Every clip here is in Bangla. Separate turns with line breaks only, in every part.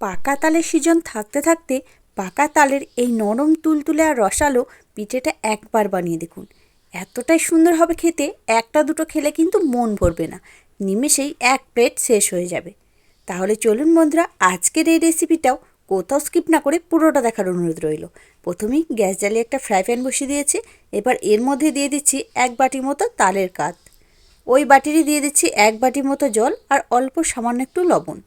পাকা তালের সিজন থাকতে থাকতে পাকা তালের এই নরম তুলতুলে আর রসালো পিঠেটা একবার বানিয়ে দেখুন। এতটাই সুন্দর হবে খেতে, একটা দুটো খেলে কিন্তু মন ভরবে না। নিমেষেই এক প্লেট শেষ হয়ে যাবে। তাহলে চলুন বন্ধুরা, আজকের এই রেসিপিটাও কোথাও স্কিপ না করে পুরোটা দেখার অনুরোধ রইল। প্রথমেই গ্যাস জ্বালিয়ে একটা ফ্রাই প্যান বসিয়ে দিয়েছি। এবার এর মধ্যে দিয়ে দিচ্ছি এক বাটির মতো তালের কাত। ওই বাটিরই দিয়ে দিচ্ছি এক বাটির মতো জল আর অল্প সামান্য একটু লবণ।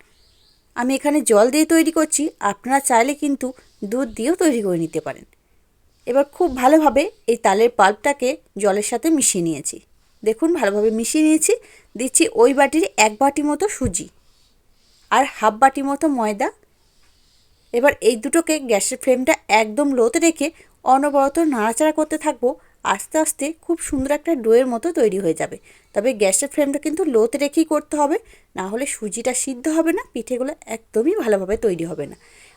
আমি এখানে জল দিয়ে তৈরি করছি, আপনারা চাইলে কিন্তু দুধ দিয়েও তৈরি করে নিতে পারেন। এবার খুব ভালোভাবে এই তালের পাল্পটাকে জলের সাথে মিশিয়ে নিয়েছি। দেখুন, ভালোভাবে মিশিয়ে নিয়েছি। দিচ্ছি ওই বাটির এক বাটি মতো সুজি আর হাফ বাটি মতো ময়দা। এবার এই দুটোকে গ্যাসের ফ্লেমটা একদম লোতে রেখে অনবরত নাড়াচাড়া করতে থাকব। আস্তে আস্তে খুব সুন্দর একটা ডোয়ের মতো তৈরি হয়ে যাবে। তবে গ্যাসের ফ্লেমটা কিন্তু লোতে রেখেই করতে হবে, না হলে সুজিটা সিদ্ধ হবে না, পিঠেগুলো একদমই ভালোভাবে তৈরি হবে না।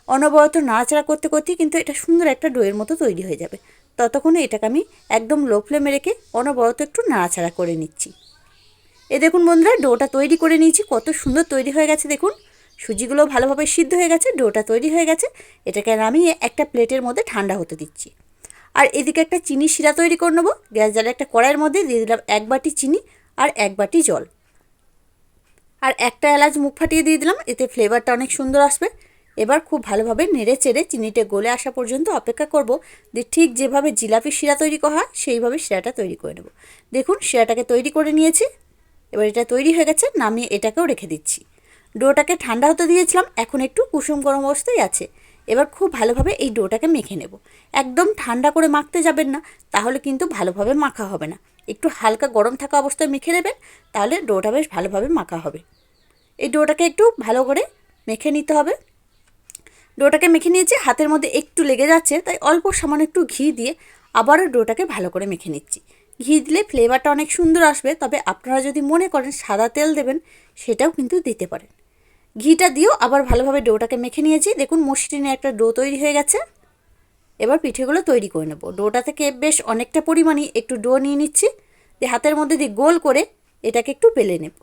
অনবরত নাড়াচাড়া করতে করতেই কিন্তু এটা সুন্দর একটা ডোয়ের মতো তৈরি হয়ে যাবে। ততক্ষণে এটাকে আমি একদম লো ফ্লেমে রেখে অনবরত একটু নাড়াচাড়া করে নিচ্ছি। এ দেখুন বন্ধুরা, ডোটা তৈরি করে নিয়েছি, কত সুন্দর তৈরি হয়ে গেছে দেখুন। সুজিগুলো ভালোভাবে সিদ্ধ হয়ে গেছে, ডোটা তৈরি হয়ে গেছে। এটাকে নামিয়ে একটা প্লেটের মধ্যে ঠান্ডা হতে দিচ্ছি। আর এদিকে একটা চিনি শিরা তৈরি করে নেব। গ্যাস জ্বালে একটা কড়াইয়ের মধ্যে দিয়ে দিলাম এক বাটি চিনি আর এক বাটি জল। আর একটা এলাচ মুখ ফাটিয়ে দিয়ে দিলাম, এতে ফ্লেভারটা অনেক সুন্দর আসবে। এবার খুব ভালোভাবে নেড়ে চেড়ে চিনিটা গলে আসা পর্যন্ত অপেক্ষা করব যে ঠিক যেভাবে জিলাপি শিরা তৈরি করা হয়, সেইভাবে শিরাটা তৈরি করে নেব। দেখুন, শিরাটাকে তৈরি করে নিয়েছি। এবার এটা তৈরি হয়ে গেছে, নামিয়ে এটাকেও রেখে দিচ্ছি। ডোটাকে ঠান্ডা হতে দিয়েছিলাম, এখন একটু কুসুম গরম অবস্থায় আছে। এবার খুব ভালোভাবে এই ডোটাকে মেখে নেব। একদম ঠান্ডা করে মাখতে যাবেন না, তাহলে কিন্তু ভালোভাবে মাখা হবে না। একটু হালকা গরম থাকা অবস্থায় মেখে নেবেন, তাহলে ডোটা বেশ ভালোভাবে মাখা হবে। এই ডোটাকে একটু ভালো করে মেখে নিতে হবে। ডোটাকে মেখে নিয়েছি, হাতের মধ্যে একটু লেগে যাচ্ছে, তাই অল্প সামান্য একটু ঘি দিয়ে আবারও ডোটাকে ভালো করে মেখে নিচ্ছি। ঘি দিলে ফ্লেভারটা অনেক সুন্দর আসবে, তবে আপনারা যদি মনে করেন সাদা তেল দেবেন, সেটাও কিন্তু দিতে পারেন। ঘিটা দিয়েও আবার ভালোভাবে ডোটাকে মেখে নিয়েছি। দেখুন, মসৃণে একটা ডো তৈরি হয়ে গেছে। এবার পিঠেগুলো তৈরি করে নেব। ডোটা থেকে বেশ অনেকটা পরিমাণে একটু ডো নিয়ে নিচ্ছি। দিয়ে হাতের মধ্যে দিয়ে গোল করে এটাকে একটু বেলে নেব।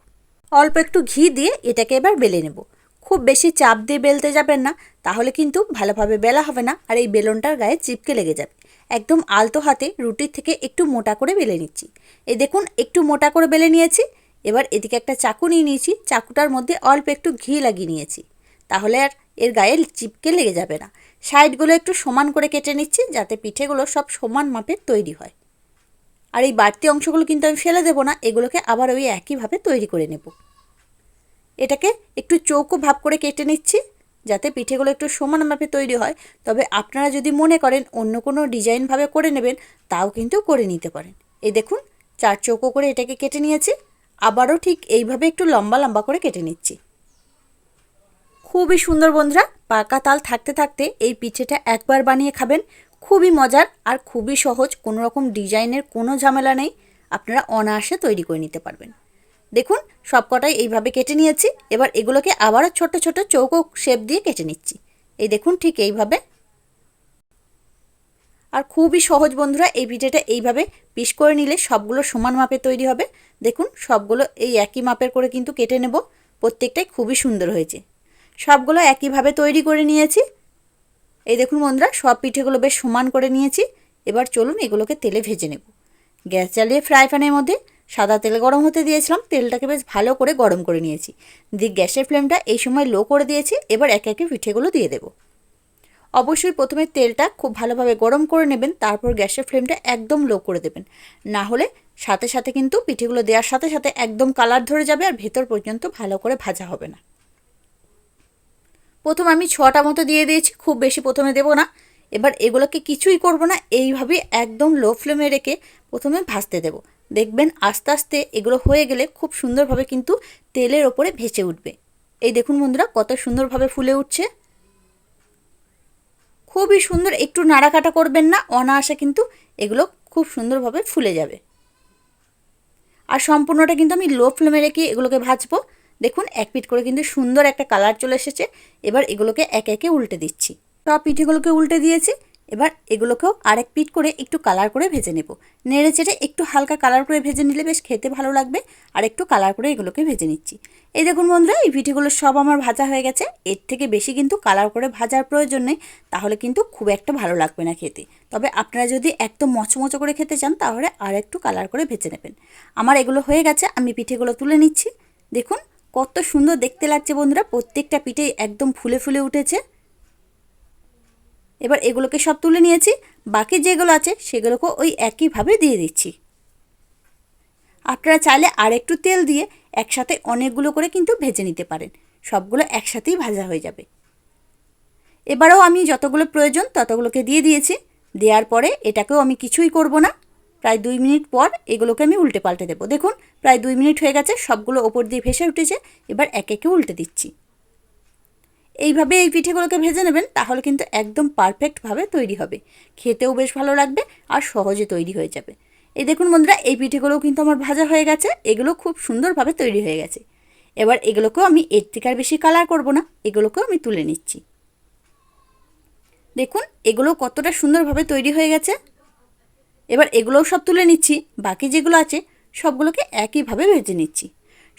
অল্প একটু ঘি দিয়ে এটাকে এবার বেলে নেব। খুব বেশি চাপ দিয়ে বেলতে যাবেন না, তাহলে কিন্তু ভালোভাবে বেলা হবে না আর এই বেলনটার গায়ে চিপকে লেগে যাবে। একদম আলতো হাতে রুটির থেকে একটু মোটা করে বেলে নিচ্ছি। এই দেখুন, একটু মোটা করে বেলে নিয়েছি। এবার এদিকে একটা চাকু নিয়ে নিয়েছি। চাকুটার মধ্যে অল্প একটু ঘি লাগিয়ে নিয়েছি। তাহলে আর এর গায়ে চিপকে লেগে যাবে না। সাইডগুলো একটু সমান করে কেটে নিচ্ছি যাতে পিঠেগুলো সব সমান মাপের তৈরি হয়। আর এই বাড়তি অংশগুলো কিন্তু আমি ফেলে দেবো না, এগুলোকে আবার ওই একইভাবে তৈরি করে নেব। এটাকে একটু চৌকো ভাব করে কেটে নিচ্ছি যাতে পিঠেগুলো একটু সমান মাপে তৈরি হয়। তবে আপনারা যদি মনে করেন অন্য কোনো ডিজাইনভাবে করে নেবেন, তাও কিন্তু করে নিতে পারেন। এই দেখুন, চার চৌকো করে এটাকে কেটে নিয়েছি। আবারও ঠিক এইভাবে একটু লম্বা লম্বা করে কেটে নিচ্ছি। খুবই সুন্দর বন্ধুরা, পাকা তাল থাকতে থাকতে এই পিঠেটা একবার বানিয়ে খাবেন। খুবই মজার আর খুবই সহজ কোনো রকম ডিজাইনের কোনো ঝামেলা নেই। আপনারা অনায়াসে তৈরি করে নিতে পারবেন। দেখুন, সবকটাই এইভাবে কেটে নিয়েছি। এবার এগুলোকে আবারও ছোট ছোট চৌকো শেপ দিয়ে কেটে নিচ্ছি। এই দেখুন, ঠিক এইভাবে আর খুবই সহজ বন্ধুরা, এই পিঠেটা এইভাবে পিস করে নিলে সবগুলো সমান মাপে তৈরি হবে। দেখুন, সবগুলো এই একই মাপের করে কিন্তু কেটে নেব। প্রত্যেকটাই খুবই সুন্দর হয়েছে। সবগুলো একইভাবে তৈরি করে নিয়েছি। এই দেখুন বন্ধুরা, সব পিঠেগুলো বেশ সমান করে নিয়েছি। এবার চলুন এগুলোকে তেলে ভেজে নেব। গ্যাস জ্বালিয়ে ফ্রাই প্যানের মধ্যে সাদা তেল গরম হতে দিয়েছিলাম, তেলটাকে বেশ ভালো করে গরম করে নিয়েছি। দিয়ে গ্যাসের ফ্লেমটা এই সময় লো করে দিয়েছি, এবার একে একে পিঠেগুলো দিয়ে দেবো। অবশ্যই প্রথমে তেলটা খুব ভালোভাবে গরম করে নেবেন, তারপর গ্যাসের ফ্লেমটা একদম লো করে দেবেন। না হলে সাথে সাথে কিন্তু পিঠেগুলো দেওয়ার সাথে সাথে একদম কালার ধরে যাবে আর ভেতর পর্যন্ত ভালো করে ভাজা হবে না। প্রথম আমি ছটা মতো দিয়ে দিয়েছি, খুব বেশি প্রথমে দেবো না। এবার এগুলোকে কিছুই করব না, এইভাবে একদম লো ফ্লেমে রেখে প্রথমে ভাজতে দেব। দেখবেন আস্তে আস্তে এগুলো হয়ে গেলে খুব সুন্দরভাবে কিন্তু তেলের ওপরে ভেসে উঠবে। এই দেখুন বন্ধুরা, কত সুন্দরভাবে ফুলে উঠছে। খুবই সুন্দর, একটু নাড়াকাটা করবেন না, অনায়াসে কিন্তু এগুলো খুব সুন্দরভাবে ফুলে যাবে। আর সম্পূর্ণটা কিন্তু আমি লো ফ্লেমে রেখে এগুলোকে ভাজবো। দেখুন, এক পিট করে কিন্তু সুন্দর একটা কালার চলে এসেছে। এবার এগুলোকে একে একে উল্টে দিচ্ছি। সব পিঠেগুলোকে উল্টে দিয়েছি। এবার এগুলোকেও আরেক পিট করে একটু কালার করে ভেজে নেব। নেড়ে চেড়ে একটু হালকা কালার করে ভেজে নিলে বেশ খেতে ভালো লাগবে। আর একটু কালার করে এগুলোকে ভেজে নিচ্ছি। এই দেখুন বন্ধুরা, এই পিঠেগুলো সব আমার ভাজা হয়ে গেছে। এর থেকে বেশি কিন্তু কালার করে ভাজার প্রয়োজন নেই, তাহলে কিন্তু খুব একটা ভালো লাগবে না খেতে। তবে আপনারা যদি একদম মচমচো করে খেতে চান, তাহলে আর একটু কালার করে ভেজে নেবেন। আমার এগুলো হয়ে গেছে, আমি পিঠেগুলো তুলে নিচ্ছি। দেখুন, কত সুন্দর দেখতে লাগছে বন্ধুরা, প্রত্যেকটা পিঠেই একদম ফুলে ফুলে উঠেছে। এবার এগুলোকে সব তুলে নিয়েছি। বাকি যেগুলো আছে সেগুলোকে ওই একইভাবে দিয়ে দিচ্ছি। আপনারা চাইলে আর একটু তেল দিয়ে একসাথে অনেকগুলো করে কিন্তু ভেজে নিতে পারেন। সবগুলো একসাথেই ভাজা হয়ে যাবে। এবারেও আমি যতগুলো প্রয়োজন ততগুলোকে দিয়ে দিয়েছি। দেওয়ার পরে এটাকেও আমি কিছুই করব না। প্রায় দুই মিনিট পর এগুলোকে আমি উল্টে পাল্টে দেবো। দেখুন, প্রায় দুই মিনিট হয়ে গেছে, সবগুলো ওপর দিয়ে ভেসে উঠেছে। এবার একে একে উল্টে দিচ্ছি। এইভাবে এই পিঠেগুলোকে ভেজে নেবেন, তাহলে কিন্তু একদম পারফেক্টভাবে তৈরি হবে। খেতেও বেশ ভালো লাগবে আর সহজে তৈরি হয়ে যাবে। এই দেখুন বন্ধুরা, এই পিঠেগুলোও কিন্তু আমার ভাজা হয়ে গেছে, এগুলো খুব সুন্দরভাবে তৈরি হয়ে গেছে। এবার এগুলোকেও আমি এর থেকে আর বেশি কালার করব না, এগুলোকেও আমি তুলে নিচ্ছি। দেখুন এগুলো কতটা সুন্দরভাবে তৈরি হয়ে গেছে। এবার এগুলোও সব তুলে নিচ্ছি, বাকি যেগুলো আছে, সবগুলোকে একইভাবে ভেজে নিচ্ছি।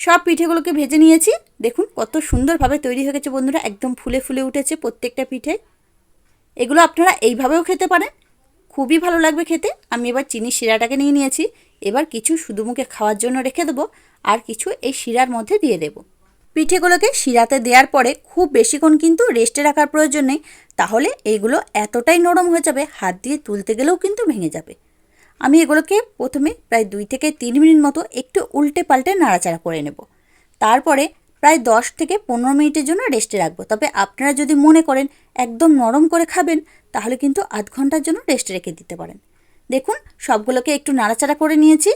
সব পিঠেগুলোকে ভেজে নিয়েছি। দেখুন কত সুন্দরভাবে তৈরি হয়ে গেছে বন্ধুরা, একদম ফুলে ফুলে উঠেছে প্রত্যেকটা পিঠে। এগুলো আপনারা এইভাবেও খেতে পারেন। খুবই ভালো লাগবে খেতে। আমি এবার চিনি শিরাটাকে নিয়ে নিয়েছি। এবার কিছু শুধু মুখে খাওয়ার জন্য রেখে দেবো আর কিছু এই শিরার মধ্যে দিয়ে দেব। পিঠেগুলোকে শিরাতে দেওয়ার পরে খুব বেশিক্ষণ কিন্তু রেস্টে রাখার প্রয়োজন নেই। তাহলে এইগুলো এতটাই নরম হয়ে যাবে, হাত দিয়ে তুলতে গেলেও কিন্তু ভেঙে যাবে। আমি এগুলোকে প্রথমে প্রায় দুই থেকে তিন মিনিট মতো একটু উল্টে পাল্টে নাড়াচাড়া করে নেব। তারপরে প্রায় দশ থেকে পনেরো মিনিটের জন্য রেস্টে রাখব। তবে আপনারা যদি মনে করেন একদম নরম করে খাবেন, তাহলে কিন্তু আধ ঘণ্টার জন্য রেস্টে রেখে দিতে পারেন। দেখুন, সবগুলোকে একটু নাড়াচাড়া করে নিয়েছি।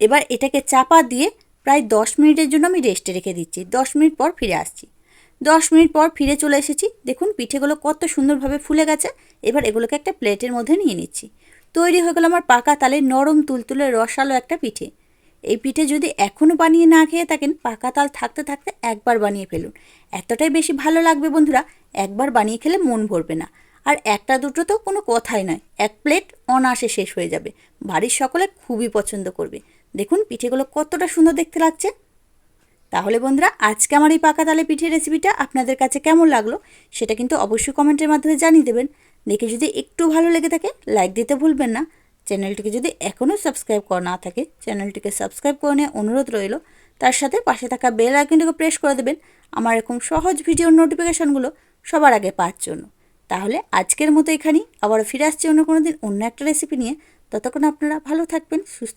এবার এটাকে চাপা দিয়ে প্রায় দশ মিনিটের জন্য আমি রেস্টে রেখে দিচ্ছি। দশ মিনিট পর ফিরে আসছি। দশ মিনিট পর ফিরে চলে এসেছি। দেখুন, পিঠেগুলো কত সুন্দরভাবে ফুলে গেছে। এবার এগুলোকে একটা প্লেটের মধ্যে নিয়ে নিচ্ছি। তৈরি হয়ে গেল আমার পাকা তালে নরম তুলতুলে রসালো একটা পিঠে। এই পিঠে যদি এখনও বানিয়ে না খেয়ে থাকেন, পাকা তাল থাকতে থাকতে একবার বানিয়ে ফেলুন। এতটাই বেশি ভালো লাগবে বন্ধুরা, একবার বানিয়ে খেলে মন ভরবে না। আর একটা দুটো তো কোনো কথাই নয়, এক প্লেট অনায়াসে শেষ হয়ে যাবে। বাড়ির সকলে খুবই পছন্দ করবে। দেখুন পিঠেগুলো কতটা সুন্দর দেখতে লাগছে। তাহলে বন্ধুরা, আজকে আমার এই পাকা তালে পিঠের রেসিপিটা আপনাদের কাছে কেমন লাগল, সেটা কিন্তু অবশ্যই কমেন্টের মাধ্যমে জানিয়ে দেবেন। দেখে যদি একটু ভালো লেগে থাকে লাইক দিতে ভুলবেন না। চ্যানেলটিকে যদি এখনও সাবস্ক্রাইব করা না থাকে, চ্যানেলটিকে সাবস্ক্রাইব করে নিয়ে অনুরোধ রইল। তার সাথে পাশে থাকা বেল আইকনটিকে প্রেস করে দেবেন। আমার এরকম সহজ ভিডিওর নোটিফিকেশানগুলো সবার আগে পাওয়ার জন্য। তাহলে আজকের মতো এখানেই। আবার ফিরে আসছি অন্য কোনো দিন অন্য একটা রেসিপি নিয়ে। ততক্ষণ আপনারা ভালো থাকবেন, সুস্থ